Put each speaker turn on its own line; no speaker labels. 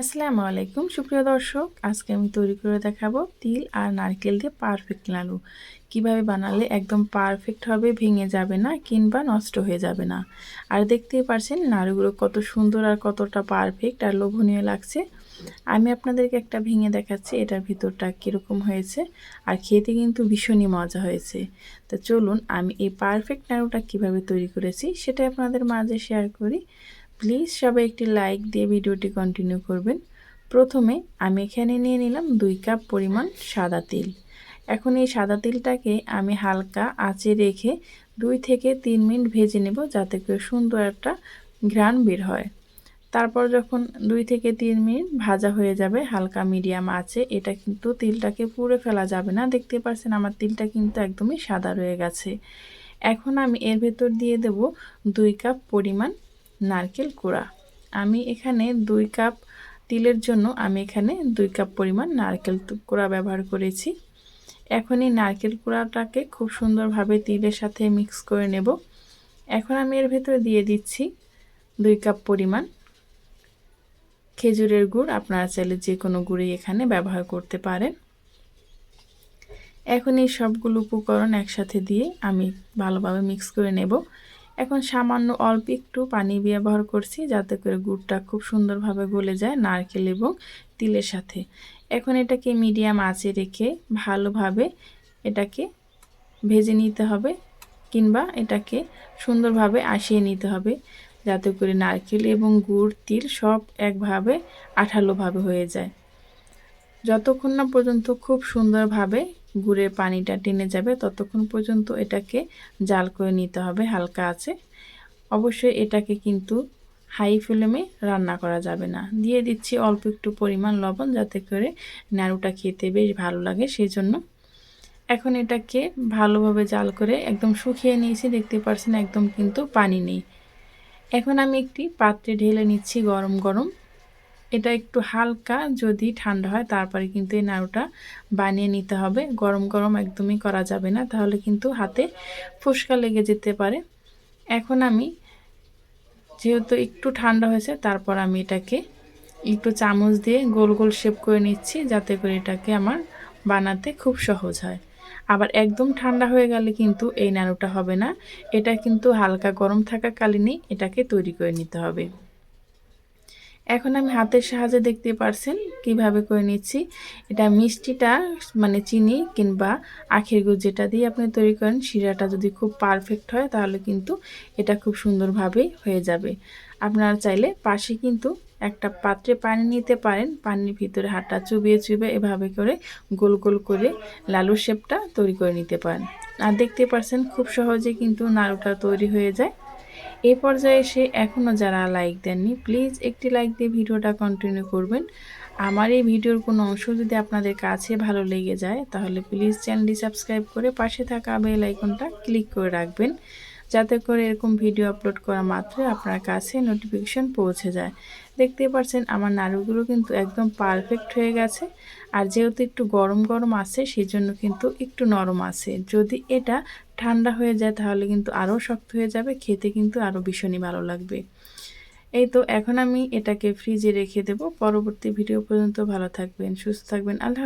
আসসালামু আলাইকুম, সুপ্রিয় দর্শক। আজকে আমি তৈরি করে দেখাবো তিল আর নারকেল দিয়ে পারফেক্ট নাড়ু কীভাবে বানালে একদম পারফেক্ট হবে, ভেঙে যাবে না কিংবা নষ্ট হয়ে যাবে না। আর দেখতেই পারছেন নাড়ুগুলো কত সুন্দর আর কতটা পারফেক্ট আর লোভনীয় লাগছে। আমি আপনাদেরকে একটা ভেঙে দেখাচ্ছি, এটার ভিতরটা কীরকম হয়েছে আর খেতে কিন্তু ভীষণই মজা হয়েছে। তো চলুন, আমি এই পারফেক্ট নাড়ুটা কীভাবে তৈরি করেছি সেটাই আপনাদের মাঝে শেয়ার করি। প্লিজ সবাই একটি লাইক দিয়ে ভিডিওটি কন্টিনিউ করবেন। প্রথমে আমি এখানে নিয়ে নিলাম দুই কাপ পরিমাণ সাদা তিল। এখন এই সাদা তিলটাকে আমি হালকা আঁচে রেখে দুই থেকে তিন মিনিট ভেজে নেব যাতে করে সুন্দর একটা ঘ্রাণ বের হয়। তারপর যখন দুই থেকে তিন মিনিট ভাজা হয়ে যাবে হালকা মিডিয়াম আছে এটা কিন্তু তিলটাকে পুড়ে ফেলা যাবে না। দেখতে পাচ্ছেন আমার তিলটা কিন্তু একদমই সাদা রয়ে গেছে। এখন আমি এর ভেতর দিয়ে দেব দুই কাপ পরিমাণ নারকেল কুড়া আমি এখানে দুই কাপ তিলের জন্য আমি এখানে দুই কাপ পরিমাণ নারকেল কোড়া ব্যবহার করেছি। এখন এই নারকেল কুড়াটাকে খুব সুন্দরভাবে তিলের সাথে মিক্স করে নেব। এখন আমি এর ভেতরে দিয়ে দিচ্ছি দুই কাপ পরিমাণ খেজুরের গুড়। আপনারা চাইলে যে কোনো গুড়ই এখানে ব্যবহার করতে পারেন। এখন এই সবগুলো উপকরণ একসাথে দিয়ে আমি ভালোভাবে মিক্স করে নেব। এখন সামান্য অল্প একটু পানি ব্যবহার করছি যাতে করে গুড়টা খুব সুন্দরভাবে গলে যায় নারকেল এবং তিলের সাথে। এখন এটাকে মিডিয়াম আঁচে রেখে ভালোভাবে এটাকে ভেজে নিতে হবে কিংবা এটাকে সুন্দরভাবে আসিয়ে নিতে হবে যাতে করে নারকেল এবং গুড়, তিল সব একভাবে আঠালোভাবে হয়ে যায়। যতক্ষণ না পর্যন্ত খুব সুন্দরভাবে গুড়ের পানিটা টেনে যাবে, ততক্ষণ পর্যন্ত এটাকে জাল করে নিতে হবে, হালকা আছে। অবশ্যই এটাকে কিন্তু হাই ফ্লেমে রান্না করা যাবে না। দিয়ে দিচ্ছি অল্প একটু পরিমাণ লবণ যাতে করে নাড়ুটা খেতে বেশ ভালো লাগে সেই জন্য এখন এটাকে ভালোভাবে জাল করে একদম শুকিয়ে নিয়েছি, দেখতে পাচ্ছেন একদম কিন্তু পানি নেই। এখন আমি একটি পাত্রে ঢেলে নিচ্ছি গরম গরম। এটা একটু হালকা, যদি ঠান্ডা হয় তারপরে কিন্তু এই নাড়ুটা বানিয়ে নিতে হবে। গরম গরম একদমই করা যাবে না, তাহলে কিন্তু হাতে ফুসকা লেগে যেতে পারে। এখন আমি যেহেতু একটু ঠান্ডা হয়েছে, তারপর আমি এটাকে একটু চামচ দিয়ে গোল গোল শেপ করে নিচ্ছি, যাতে করে এটাকে আমার বানাতে খুব সহজ হয়। আবার একদম ঠান্ডা হয়ে গেলে কিন্তু এই নাড়ুটা হবে না। এটা কিন্তু হালকা গরম থাকাকালীনই এটাকে তৈরি করে নিতে হবে। এখন আমি হাতের সাহায্যে দেখতে পারছেন কীভাবে করে নিচ্ছি। এটা মিষ্টিটা মানে চিনি কিংবা আখের গুড় যেটা দিয়ে আপনি তৈরি করেন, শিরাটা যদি খুব পারফেক্ট হয় তাহলে কিন্তু এটা খুব সুন্দরভাবে হয়ে যাবে। আপনারা চাইলে পাশে কিন্তু একটা পাত্রে পানি নিতে পারেন, পানির ভিতরে হাতটা চুবিয়ে চুবিয়ে এভাবে করে গোল গোল করে লালু শেপটা তৈরি করে নিতে পারেন। আর দেখতে পারছেন খুব সহজে কিন্তু নাড়ুটা তৈরি হয়ে যায়। এই পর্যায়ে এসে এখনও যারা লাইক দেননি প্লিজ একটি লাইক দিয়ে ভিডিওটা কন্টিনিউ করবেন। আমার এই ভিডিওর কোনো অংশ যদি আপনাদের কাছে ভালো লেগে যায়, তাহলে প্লিজ চ্যানেলটি সাবস্ক্রাইব করে পাশে থাকা বেল আইকনটা ক্লিক করে রাখবেন। যাতে করে এরকম ভিডিও আপলোড করা মাত্র আপনার কাছে নোটিফিকেশন পৌঁছে যায়। দেখতেই পাচ্ছেন আমার নাড়ুগুলো কিন্তু একদম পারফেক্ট হয়ে গেছে। আর যেহেতু একটু গরম গরম আছে সেই জন্য কিন্তু একটু নরম আছে। যদি এটা ঠান্ডা হয়ে যায়, তাহলে কিন্তু আরও শক্ত হয়ে যাবে, খেতে কিন্তু আরও ভীষণই ভালো লাগবে। এই তো এখন আমি এটাকে ফ্রিজে রেখে দেব। পরবর্তী ভিডিও পর্যন্ত ভালো থাকবেন, সুস্থ থাকবেন। আল্লাহ